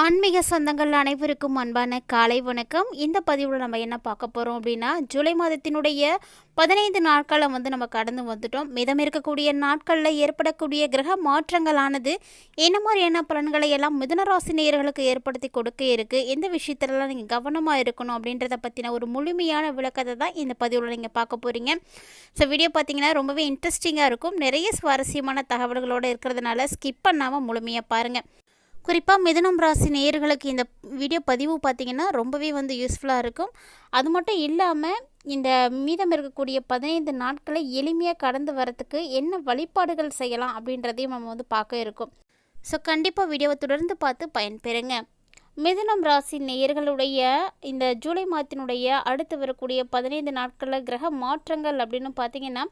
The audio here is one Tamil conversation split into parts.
ஆன்மீக சொந்தங்கள் அனைவருக்கும் அன்பான காலை வணக்கம். இந்த பதிவில் நம்ம என்ன பார்க்க போகிறோம் அப்படின்னா ஜூலை மாதத்தினுடைய பதினைந்து நாட்களை வந்து நம்ம கடந்து வந்துட்டோம். மிதம் இருக்கக்கூடிய நாட்களில் ஏற்படக்கூடிய கிரக மாற்றங்களானது என்ன மாதிரியான பலன்களை எல்லாம் மிதுனராசி நேயர்களுக்கு ஏற்படுத்தி கொடுக்க இருக்குது எந்த விஷயத்துலலாம் நீங்கள் கவனமாக இருக்கணும் அப்படின்றத பற்றின ஒரு முழுமையான விளக்கத்தை தான் இந்த பதிவில் நீங்கள் பார்க்க போகிறீங்க ஸோ வீடியோ பார்த்தீங்கன்னா ரொம்பவே இன்ட்ரெஸ்டிங்காக இருக்கும். நிறைய சுவாரஸ்யமான தகவல்களோடு இருக்கிறதுனால ஸ்கிப் பண்ணாமல் முழுமையாக பாருங்கள் குறிப்பாக மிதுனம் ராசி நேயர்களுக்கு இந்த வீடியோ பதிவு பார்த்திங்கன்னா ரொம்பவே வந்து யூஸ்ஃபுல்லாக இருக்கும். அது மட்டும் இல்லாமல் இந்த மீதம் இருக்கக்கூடிய பதினைந்து நாட்களை எளிமையாக கடந்து வரத்துக்கு என்ன வழிபாடுகள் செய்யலாம் அப்படின்றதையும் நம்ம வந்து பார்க்க இருக்கோம். ஸோ கண்டிப்பாக வீடியோவை தொடர்ந்து பார்த்து பயன்பெறுங்க. மிதுனம் ராசி நேயர்களுடைய இந்த ஜூலை மாதத்தினுடைய அடுத்து வரக்கூடிய பதினைந்து நாட்களில் கிரக மாற்றங்கள் அப்படின்னு பார்த்தீங்கன்னா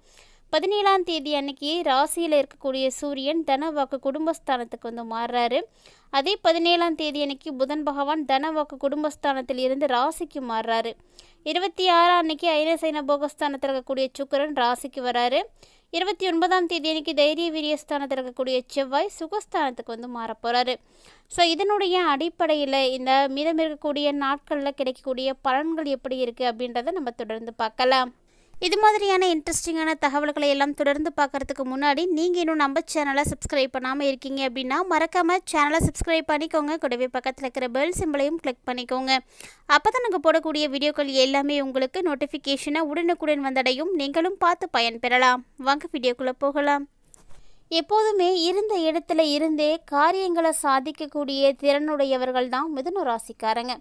பதினேழாம் தேதி அன்னைக்கு ராசியில் இருக்கக்கூடிய சூரியன் தனவாக்கு குடும்பஸ்தானத்துக்கு வந்து மாறுறாரு. அதே பதினேழாம் தேதி அன்னைக்கு புதன் பகவான் தனவாக்கு குடும்பஸ்தானத்தில் இருந்து ராசிக்கு மாறுறாரு. இருபத்தி ஆறாம் அன்னைக்கு ஐனசைன போகஸ்தானத்தில் இருக்கக்கூடிய சுக்கரன் ராசிக்கு வராரு. இருபத்தி ஒன்பதாம் தேதி அன்னைக்கு தைரிய வீரியஸ்தானத்தில் இருக்கக்கூடிய செவ்வாய் சுகஸ்தானத்துக்கு வந்து மாறப் போகிறாரு ஸோ இதனுடைய அடிப்படையில் இந்த மீதம் இருக்கக்கூடிய நாட்களில் கிடைக்கக்கூடிய பலன்கள் எப்படி இருக்குது அப்படின்றத நம்ம தொடர்ந்து பார்க்கலாம். இது மாதிரியான இன்ட்ரெஸ்டிங்கான தகவல்களை எல்லாம் தொடர்ந்து பார்க்கறதுக்கு முன்னாடி நீங்கள் இன்னும் நம்ம சேனலை சப்ஸ்கிரைப் பண்ணாமல் இருக்கீங்க அப்படின்னா மறக்காமல் சேனலை சப்ஸ்கிரைப் பண்ணிக்கோங்க. கூடவே பக்கத்தில் இருக்கிற பெல் சிம்பிளையும் கிளிக் பண்ணிக்கோங்க. அப்போ தான் நாங்கள் போடக்கூடிய வீடியோக்கள் எல்லாமே உங்களுக்கு நோட்டிஃபிகேஷனை உடனுக்குடன் வந்தடையும். நீங்களும் பார்த்து பயன்பெறலாம் வாங்க வீடியோக்குள்ளே போகலாம். எப்போதுமே இருந்த இடத்துல இருந்தே காரியங்களை சாதிக்கக்கூடிய திறனுடையவர்கள் தான் மிதுன ராசிக்காரங்க.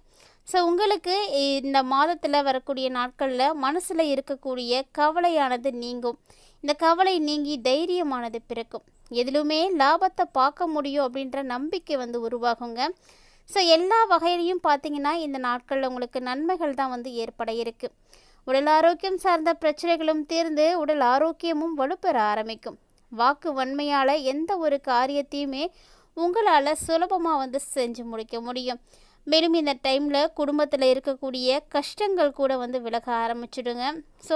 ஸோ உங்களுக்கு இந்த மாதத்தில் வரக்கூடிய நாட்களில் மனசில் இருக்கக்கூடிய கவலையானது நீங்கும். இந்த கவலை நீங்கி தைரியமானது பிறக்கும். எதிலுமே லாபத்தை பார்க்க முடியும் அப்படின்ற நம்பிக்கை வந்து உருவாகுங்க. ஸோ எல்லா வகையிலையும் பார்த்தீங்கன்னா இந்த நாட்களில் உங்களுக்கு நன்மைகள் தான் வந்து ஏற்பட இருக்குது உடல் ஆரோக்கியம் சார்ந்த பிரச்சனைகளும் தீர்ந்து உடல் ஆரோக்கியமும் வலுப்பெற ஆரம்பிக்கும். வாக்கு வன்மையால் எந்த ஒரு காரியத்தையுமே உங்களால் சுலபமாக வந்து செஞ்சு முடிக்க முடியும். மேலும் இந்த டைமில் குடும்பத்தில் இருக்கக்கூடிய கஷ்டங்கள் கூட வந்து விலக ஆரம்பிச்சிடுங்க. ஸோ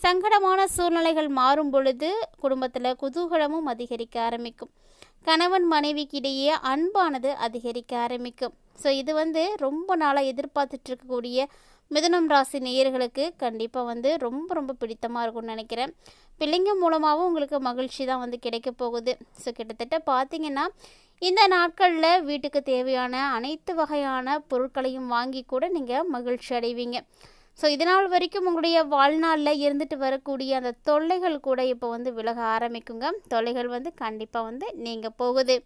சங்கடமான சூழ்நிலைகள் மாறும் பொழுது குடும்பத்தில் குதூகலமும் அதிகரிக்க ஆரம்பிக்கும். கணவன் மனைவிக்கு இடையே அன்பானது அதிகரிக்க ஆரம்பிக்கும். ஸோ இது வந்து ரொம்ப நாளாக எதிர்பார்த்துட்டு இருக்கக்கூடிய மிதுனம் ராசி நேயர்களுக்கு கண்டிப்பாக வந்து ரொம்ப ரொம்ப பிடித்தமாக இருக்கும்னு நினைக்கிறேன். பிள்ளைங்க மூலமாகவும் உங்களுக்கு மகிழ்ச்சி தான் வந்து கிடைக்க போகுது. ஸோ கிட்டத்தட்ட பார்த்தீங்கன்னா இந்த நாட்களில் வீட்டுக்கு தேவையான அனைத்து வகையான பொருட்களையும் வாங்கி கூட நீங்கள் மகிழ்ச்சி அடைவீங்க. ஸோ இதனால் வரைக்கும் உங்களுடைய வாழ்நாளில் இருந்துட்டு வரக்கூடிய அந்த தொல்லைகள் கூட இப்போ வந்து விலக ஆரம்பிக்குங்க. தொல்லைகள் வந்து கண்டிப்பாக வந்து நீங்கள் போகுது.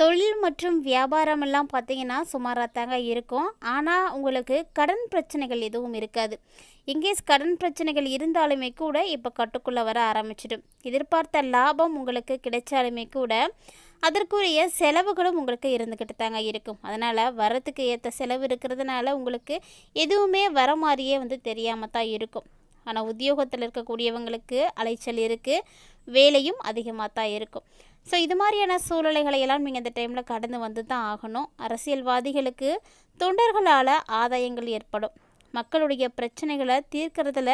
தொழில் மற்றும் வியாபாரம் எல்லாம் பார்த்தீங்கன்னா சுமாராக தாங்க இருக்கும். ஆனால் உங்களுக்கு கடன் பிரச்சனைகள் எதுவும் இருக்காது. இங்கேஸ் கடன் பிரச்சனைகள் இருந்தாலுமே கூட இப்போ கட்டுக்குள்ளே வர ஆரம்பிச்சிடும். எதிர்பார்த்த லாபம் உங்களுக்கு கிடைச்சாலுமே கூட அதற்குரிய செலவுகளும் உங்களுக்கு இருந்துக்கிட்டு தாங்க இருக்கும். அதனால் வரத்துக்கு ஏற்ற செலவு இருக்கிறதுனால உங்களுக்கு எதுவுமே வர மாதிரியே வந்து தெரியாமல் தான் இருக்கும். ஆனால் உத்தியோகத்தில் இருக்கக்கூடியவங்களுக்கு அலைச்சல் இருக்குது வேலையும் அதிகமாக தான் இருக்கும். ஸோ இது மாதிரியான சூழ்நிலைகளை எல்லாம் நீங்கள் இந்த டைமில் கடந்து வந்து தான் ஆகணும். அரசியல்வாதிகளுக்கு தொண்டர்களால் ஆதாயங்கள் ஏற்படும். மக்களுடைய பிரச்சனைகளை தீர்க்கறதுல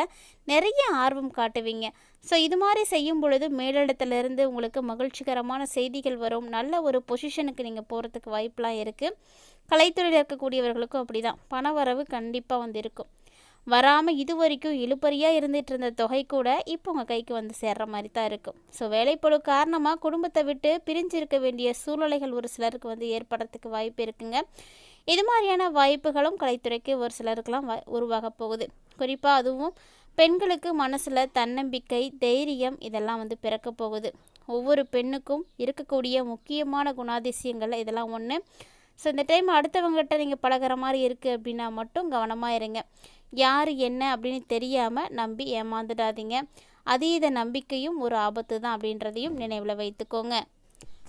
நிறைய ஆர்வம் காட்டுவீங்க. ஸோ இது மாதிரி செய்யும் பொழுது மேலிடத்துலேருந்து உங்களுக்கு மகிழ்ச்சிகரமான செய்திகள் வரும். நல்ல ஒரு பொசிஷனுக்கு நீங்கள் போகிறதுக்கு வாய்ப்பெலாம் இருக்குது கலைத்துறையில் இருக்கக்கூடியவர்களுக்கும் அப்படி தான் பண வரவு கண்டிப்பாக வந்து இருக்கும் வராமல் இது வரைக்கும் இழுப்பறியாக இருந்துகிட்டு இருந்த தொகை கூட இப்போ உங்கள் கைக்கு வந்து சேர்ற மாதிரி தான் இருக்கும் ஸோ வேலைப்பழு காரணமாக குடும்பத்தை விட்டு பிரிஞ்சு இருக்க வேண்டிய சூழ்நிலைகள் ஒரு சிலருக்கு வந்து ஏற்படுறதுக்கு வாய்ப்பு இருக்குங்க. இது மாதிரியான வாய்ப்புகளும் கலைத்துறைக்கு ஒரு சிலருக்கெல்லாம் வ உருவாக போகுது. குறிப்பாக அதுவும் பெண்களுக்கு மனசில் தன்னம்பிக்கை தைரியம் இதெல்லாம் வந்து பிறக்க போகுது. ஒவ்வொரு பெண்ணுக்கும் இருக்கக்கூடிய முக்கியமான குணாதிசயங்கள் இதெல்லாம் ஒன்று ஸோ இந்த டைம் அடுத்தவங்ககிட்ட நீங்கள் பழகிற மாதிரி இருக்குது அப்படின்னா மட்டும் கவனமாக இருங்க. யார் என்ன அப்படின்னு தெரியாமல் நம்பி ஏமாந்துடாதீங்க. அதீத நம்பிக்கையும் ஒரு ஆபத்து தான் அப்படின்றதையும் நினைவில் வைத்துக்கோங்க.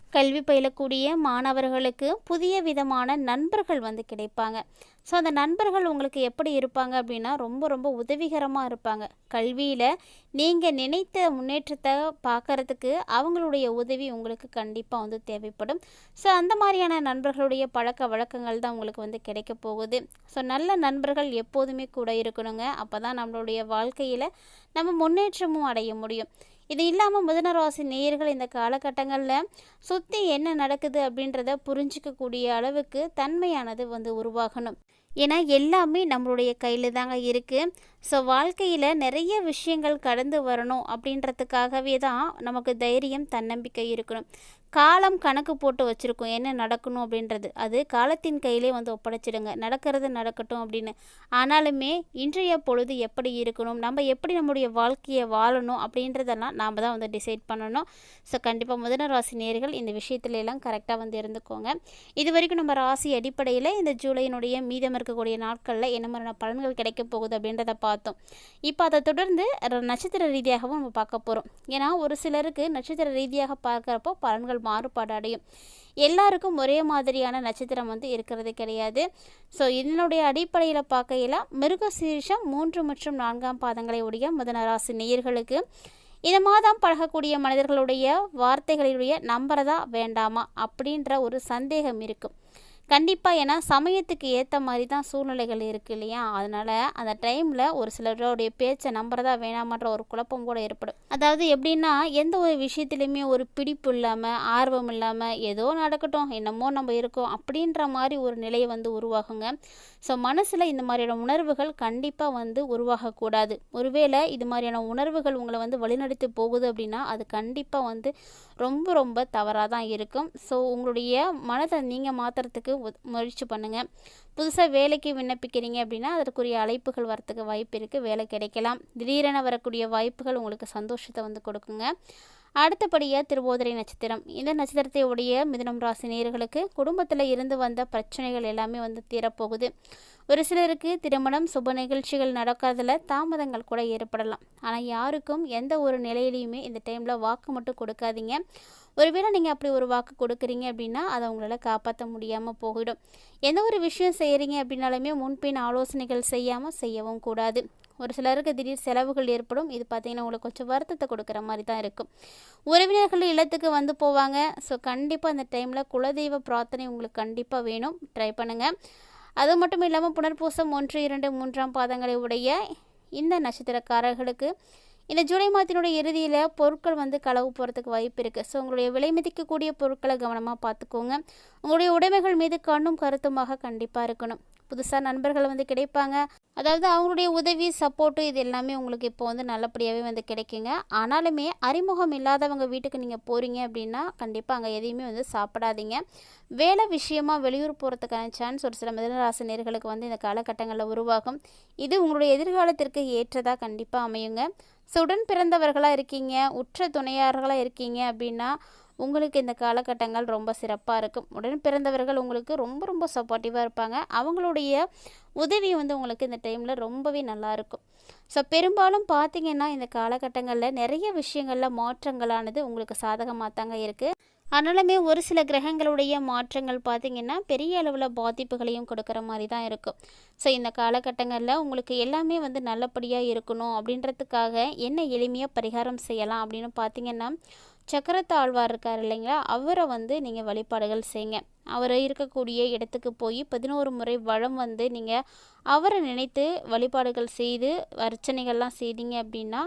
கல்வி பயிலக்கூடிய மாணவர்களுக்கு புதிய விதமான நண்பர்கள் வந்து கிடைப்பாங்க. ஸோ அந்த நண்பர்கள் உங்களுக்கு எப்படி இருப்பாங்க அப்படின்னா ரொம்ப ரொம்ப உதவிகரமாக இருப்பாங்க. கல்வியில் நீங்கள் நினைத்த முன்னேற்றத்தை பார்க்கறதுக்கு அவங்களுடைய உதவி உங்களுக்கு கண்டிப்பாக வந்து தேவைப்படும். ஸோ அந்த மாதிரியான நண்பர்களுடைய பழக்க வழக்கங்கள் தான் உங்களுக்கு வந்து கிடைக்க போகுது. ஸோ நல்ல நண்பர்கள் எப்போதுமே கூட இருக்கணுங்க. அப்போ தான் நம்மளுடைய வாழ்க்கையில் நம்ம முன்னேற்றமும் அடைய முடியும். இது இல்லாமல் மிதுனராசி நேயர்கள் இந்த காலகட்டங்களில் சுற்றி என்ன நடக்குது அப்படின்றத புரிஞ்சிக்கக்கூடிய அளவுக்கு தன்மையானது வந்து உருவாகணும். ஏன்னா எல்லாமே நம்மளுடைய கையில் தாங்க இருக்குது ஸோ வாழ்க்கையில் நிறைய விஷயங்கள் கடந்து வரணும் அப்படின்றதுக்காகவே தான் நமக்கு தைரியம் தன்னம்பிக்கை இருக்கணும். காலம் கணக்கு போட்டு வச்சுருக்கோம். என்ன நடக்கணும் அப்படின்றது. அது காலத்தின் கையிலே வந்து ஒப்படைச்சிடுங்க. நடக்கிறது நடக்கட்டும் அப்படின்னு. ஆனாலுமே இன்றைய பொழுது எப்படி இருக்கணும்? நம்ம எப்படி நம்முடைய வாழ்க்கையை வாழணும் அப்படின்றதெல்லாம் நாம் தான் வந்து டிசைட் பண்ணணும். ஸோ கண்டிப்பாக முதன ராசி நேர்கள் இந்த விஷயத்துல எல்லாம் கரெக்டாக வந்து இருந்துக்கோங்க. இது வரைக்கும் நம்ம ராசி அடிப்படையில் இந்த ஜூலையினுடைய மீதம் இருக்கக்கூடிய நாட்களில் என்ன மாதிரியான பலன்கள் கிடைக்க போகுது அப்படின்றத பார்த்தோம். இப்போ அதை தொடர்ந்து நட்சத்திர ரீதியாகவும் நம்ம பார்க்க போகிறோம் ஏன்னா ஒரு சிலருக்கு நட்சத்திர ரீதியாக பார்க்குறப்போ பலன்கள் மாறுபாடு அடையும். எல்லாருக்கும் ஒரே மாதிரியான நட்சத்திரம் வந்து இருக்கிறது கிடையாது. ஸோ இதனுடைய அடிப்படையில் பார்க்கையில் மிருகசீரிஷம் மூன்று மற்றும் நான்காம் பாதங்களை உடைய மிதனராசி நேயர்களுக்கு இந்த மாதம் பழகக்கூடிய மனிதர்களுடைய வார்த்தைகளுடைய நம்புறதா வேண்டாமா அப்படின்ற ஒரு சந்தேகம் இருக்கும். கண்டிப்பாக ஏன்னா சமயத்துக்கு ஏற்ற மாதிரி தான் சூழ்நிலைகள் இருக்குது இல்லையா? அதனால் அந்த டைமில் ஒரு சிலருடைய பேச்சை நம்புறதா வேணாமன்ற ஒரு குழப்பம் கூட ஏற்படும். அதாவது எப்படின்னா எந்த ஒரு விஷயத்துலையுமே ஒரு பிடிப்பு இல்லாமல் ஆர்வம் இல்லாமல் ஏதோ நடக்கட்டும் என்னமோ நம்ம இருக்கோம் அப்படின்ற மாதிரி ஒரு நிலையை வந்து உருவாகுங்க. ஸோ மனசில் இந்த மாதிரியான உணர்வுகள் கண்டிப்பாக வந்து உருவாகக்கூடாது. ஒருவேளை இது மாதிரியான உணர்வுகள் உங்களை வந்து வழிநடத்தி போகுது அப்படின்னா அது கண்டிப்பாக வந்து ரொம்ப ரொம்ப தவறாக தான் இருக்கும். ஸோ உங்களுடைய மனதை நீங்கள் மாற்றுறதுக்கு முயற்சி பண்ணுங்கள் புதுசாக வேலைக்கு விண்ணப்பிக்கிறீங்க அப்படின்னா அதற்குரிய அழைப்புகள் வரத்துக்கு வாய்ப்பு இருக்குது வேலை கிடைக்கலாம். திடீரென வரக்கூடிய வாய்ப்புகள் உங்களுக்கு சந்தோஷத்தை வந்து கொடுக்குங்க. அடுத்தபடியாக திருவோதரை நட்சத்திரம். இந்த நட்சத்திரத்தை உடைய மிதனம் ராசி நேர்களுக்கு குடும்பத்தில் இருந்து வந்த பிரச்சனைகள் எல்லாமே வந்து தீரப்போகுது. ஒரு சிலருக்கு திருமணம் சுப நிகழ்ச்சிகள் நடக்கிறதுல தாமதங்கள் கூட ஏற்படலாம். ஆனால் யாருக்கும் எந்த ஒரு நிலையிலையுமே இந்த டைமில் வாக்கு மட்டும் கொடுக்காதீங்க. ஒருவேளை நீங்கள் அப்படி ஒரு வாக்கு கொடுக்குறீங்க அப்படின்னா அதை உங்களால் காப்பாற்ற முடியாமல் போயிடும். எந்த ஒரு விஷயம் செய்கிறீங்க அப்படின்னாலுமே முன்பின் ஆலோசனைகள் செய்யாமல் செய்யவும் கூடாது. ஒரு சிலருக்கு திடீர் செலவுகள் ஏற்படும். இது பார்த்தீங்கன்னா உங்களுக்கு கொஞ்சம் வருத்தத்தை கொடுக்குற மாதிரி தான் இருக்கும். உறவினர்கள் இல்லத்துக்கு வந்து போவாங்க. ஸோ கண்டிப்பாக அந்த டைமில் குலதெய்வ பிரார்த்தனை உங்களுக்கு கண்டிப்பாக வேணும். ட்ரை பண்ணுங்கள் அது மட்டும் இல்லாமல் புனர்பூசம் ஒன்று இரண்டு மூன்றாம் பாதங்களை உடைய இந்த நட்சத்திரக்காரர்களுக்கு இந்த ஜூலை மாதத்தினுடைய இறுதியில் பொருட்கள் வந்து களவு போகிறதுக்கு வாய்ப்பு இருக்குது ஸோ உங்களுடைய விலை மதிக்கக்கூடிய பொருட்களை கவனமாக பார்த்துக்கோங்க. உங்களுடைய உடைமைகள் மீது கண்ணும் கருத்துமாக கண்டிப்பாக இருக்கணும். புதுசாக நண்பர்கள் வந்து கிடைப்பாங்க. அதாவது அவங்களுடைய உதவி சப்போர்ட்டு இது எல்லாமே உங்களுக்கு இப்போ வந்து நல்லபடியாகவே வந்து கிடைக்குங்க. ஆனாலுமே அறிமுகம் இல்லாதவங்க வீட்டுக்கு நீங்கள் போகிறீங்க அப்படின்னா கண்டிப்பாக அங்கே எதையுமே வந்து சாப்பிடாதீங்க. வேலை விஷயமாக வெளியூர் போகிறதுக்கான சான்ஸ் ஒரு சில மிதனராசி நேர்களுக்கு வந்து இந்த காலகட்டங்களில் உருவாகும். இது உங்களுடைய எதிர்காலத்திற்கு ஏற்றதாக கண்டிப்பாக அமையுங்க. ஸோ உடன் பிறந்தவர்களாக இருக்கீங்க உற்ற துணையார்களாக இருக்கீங்க அப்படின்னா உங்களுக்கு இந்த காலகட்டங்கள் ரொம்ப சிறப்பாக இருக்கும். உடன் பிறந்தவர்கள் உங்களுக்கு ரொம்ப ரொம்ப சப்போர்ட்டிவாக இருப்பாங்க. அவங்களுடைய உதவி வந்து உங்களுக்கு இந்த டைமில் ரொம்பவே நல்லாயிருக்கும் ஸோ பெரும்பாலும் பார்த்தீங்கன்னா இந்த காலகட்டங்களில் நிறைய விஷயங்களில் மாற்றங்களானது உங்களுக்கு சாதகமாக தாங்க இருக்குது ஆனாலுமே ஒரு சில கிரகங்களுடைய மாற்றங்கள் பார்த்திங்கன்னா பெரிய அளவில் பாதிப்புகளையும் கொடுக்குற மாதிரி தான் இருக்கும். ஸோ இந்த காலகட்டங்களில் உங்களுக்கு எல்லாமே வந்து நல்லபடியாக இருக்கணும் அப்படின்றதுக்காக என்ன எளிமையாக பரிகாரம் செய்யலாம் அப்படின்னு பார்த்தீங்கன்னா சக்கரத்தாழ்வார் இருக்கார் இல்லைங்களா? அவரை வந்து நீங்கள் வழிபாடுகள் செய்யுங்க அவர் இருக்கக்கூடிய இடத்துக்கு போய் பதினோரு முறை வளம் வந்து நீங்கள் அவரை நினைத்து வழிபாடுகள் செய்து அர்ச்சனைகள்லாம் செய்தீங்க அப்படின்னா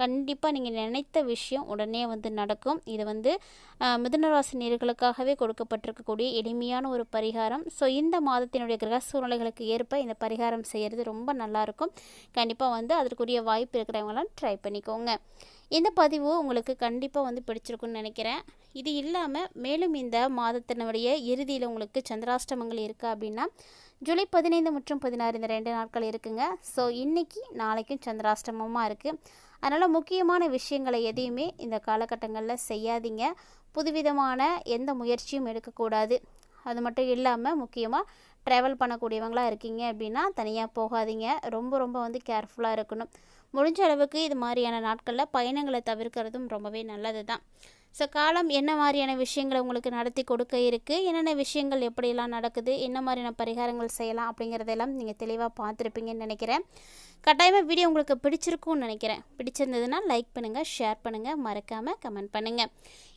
கண்டிப்பாக நீங்கள் நினைத்த விஷயம் உடனே வந்து நடக்கும். இது வந்து அஹ், மிதுனராசி நேர்களுக்காகவே கொடுக்கப்பட்டிருக்கக்கூடிய எளிமையான ஒரு பரிகாரம். ஸோ இந்த மாதத்தினுடைய கிரக சூழ்நிலைகளுக்கு ஏற்ப இந்த பரிகாரம் செய்கிறது ரொம்ப நல்லாயிருக்கும் கண்டிப்பாக வந்து அதற்குரிய வாய்ப்பு இருக்கிறவங்களாம் ட்ரை பண்ணிக்கோங்க. இந்த பதிவு உங்களுக்கு கண்டிப்பாக வந்து பிடிச்சிருக்குன்னு நினைக்கிறேன். இது இல்லாமல் மேலும் இந்த மாதத்தினுடைய இறுதியில் உங்களுக்கு சந்திராஷ்டமங்கள் இருக்கா அப்படின்னா ஜூலை பதினைந்து மற்றும் பதினாறு இந்த ரெண்டு நாட்கள் இருக்குங்க. ஸோ இன்றைக்கி நாளைக்கும் சந்திராஷ்டமமாக இருக்குது அதனால் முக்கியமான விஷயங்களை எதையுமே இந்த காலகட்டங்களில் செய்யாதீங்க. புதுவிதமான எந்த முயற்சியும் எடுக்கக்கூடாது. அது மட்டும் இல்லாமல் முக்கியமாக ட்ராவல் பண்ணக்கூடியவங்களாக இருக்கீங்க அப்படின்னா தனியாக போகாதீங்க. ரொம்ப ரொம்ப வந்து கேர்ஃபுல்லாக இருக்கணும். முடிஞ்ச அளவுக்கு இது மாதிரியான நாட்களில் பயணங்களை தவிர்க்கிறதும் ரொம்பவே நல்லது தான் ஸோ காலம் என்ன மாதிரியான விஷயங்களை உங்களுக்கு நடத்தி கொடுக்க இருக்குது என்னென்ன விஷயங்கள் எப்படியெல்லாம் நடக்குது? என்ன மாதிரியான பரிகாரங்கள் செய்யலாம் அப்படிங்கிறதெல்லாம் நீங்கள் தெளிவாக பார்த்துருப்பீங்கன்னு நினைக்கிறேன். கட்டாயமாக வீடியோ உங்களுக்கு பிடிச்சிருக்கும்னு நினைக்கிறேன். பிடிச்சிருந்ததுன்னா லைக் பண்ணுங்கள் ஷேர் பண்ணுங்கள் மறக்காமல் கமெண்ட் பண்ணுங்கள்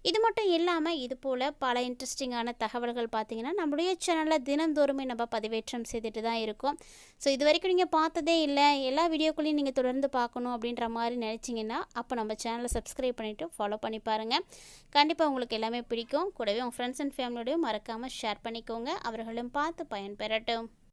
இது மட்டும் இல்லாமல் இது போல் பல இன்ட்ரெஸ்டிங்கான தகவல்கள் பார்த்தீங்கன்னா நம்மளுடைய சேனலில் தினந்தோறுமே நம்ம பதிவேற்றம் செய்துட்டு தான் இருக்கோம். ஸோ இது வரைக்கும் நீங்கள் பார்த்ததே இல்லை எல்லா வீடியோக்களையும் நீங்கள் தொடர்ந்து பார்க்கணும் அப்படின்ற மாதிரி நினச்சிங்கன்னா அப்போ நம்ம சேனலை சப்ஸ்கிரைப் பண்ணிவிட்டு ஃபாலோ பண்ணி பாருங்கள் கண்டிப்பாக உங்களுக்கு எல்லாமே பிடிக்கும். கூடவே உங்கள் ஃப்ரெண்ட்ஸ் அண்ட் ஃபேமிலியோடையும் மறக்காமல் ஷேர் பண்ணிக்கோங்க. அவர்களும் பார்த்து பயன்பெறட்டும்.